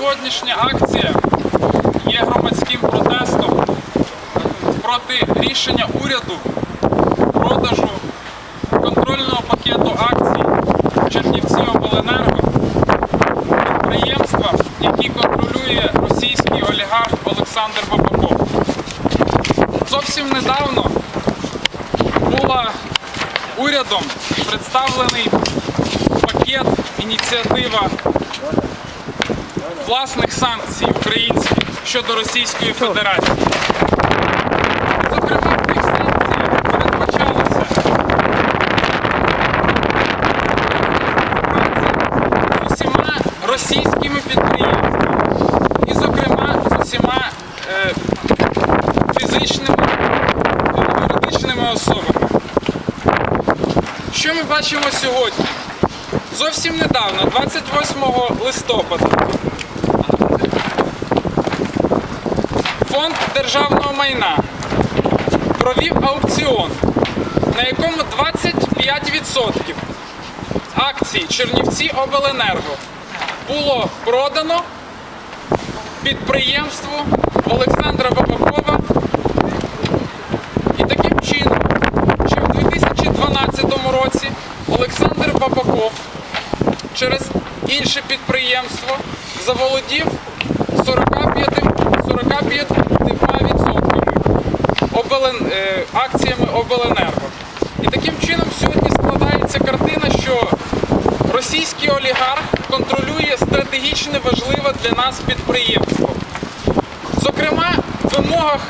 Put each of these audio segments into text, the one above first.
сьогоднішня акція є громадським протестом проти рішення уряду продажу контрольного пакету акцій Чернівці Обленерго підприємства, які контролює російський олігарх Олександр Бабаков. Зовсім недавно була урядом представлений пакет ініціатива власних санкцій українських щодо Російської Федерації. Зокрема, в тих санкціях передбачалося з усіма російськими підприємствами і, зокрема, з усіма е, фізичними юридичними особами. Що ми бачимо сьогодні? Зовсім недавно, 28 листопада, державного майна провів аукціон, на якому 25% акцій Чернівці Обленерго було продано підприємству Олександра Бабакова. І таким чином, що в 2012 році Олександр Бабаков через інше підприємство заволодів акціями Обленерго. І таким чином сьогодні складається картина, що російський олігарх контролює стратегічне важливе для нас підприємство. Зокрема, в вимогах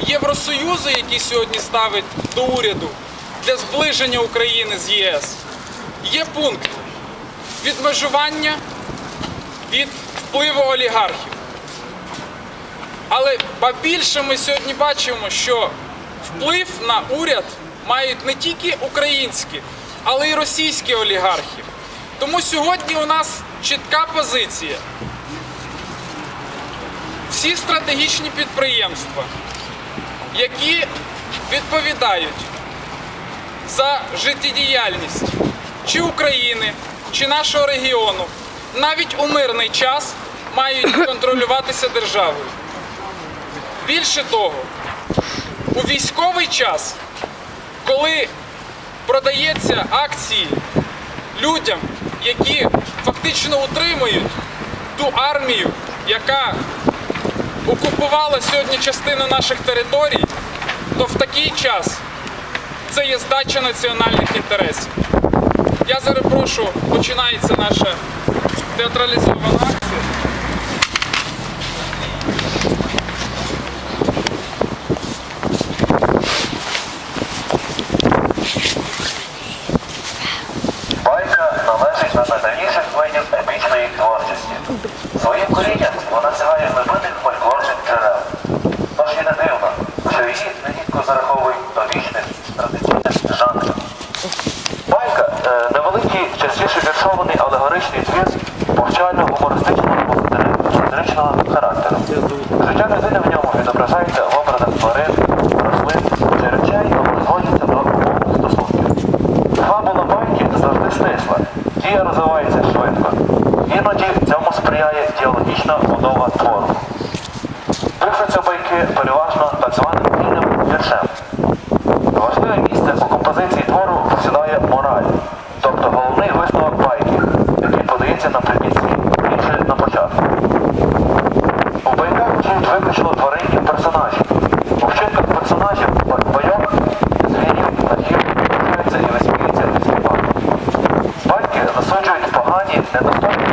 Євросоюзу, які сьогодні ставить до уряду для зближення України з ЄС, є пункт відмежування від впливу олігархів. Але ба більше ми сьогодні бачимо, що вплив на уряд мають не тільки українські, але й російські олігархи. Тому сьогодні у нас чітка позиція. Всі стратегічні підприємства, які відповідають за життєдіяльність чи України, чи нашого регіону, навіть у мирний час мають контролюватися державою. Більше того, у військовий час, коли продається акції людям, які фактично утримують ту армію, яка окупувала сьогодні частину наших територій, то в такий час це є здача національних інтересів. Я зараз прошу, починається наша театралізована papá пишуться байки переважно так званим вільним віршем. Важливе місце у композиції твору посідає мораль, тобто головний висновок байки, який подається на наприкінці, більше на початку. У байках вчить виключно тваринні персонажі. У вчинках персонажів байок, звірів, нахід, і висміються. від співати. Байки насуджують погані, недостойні.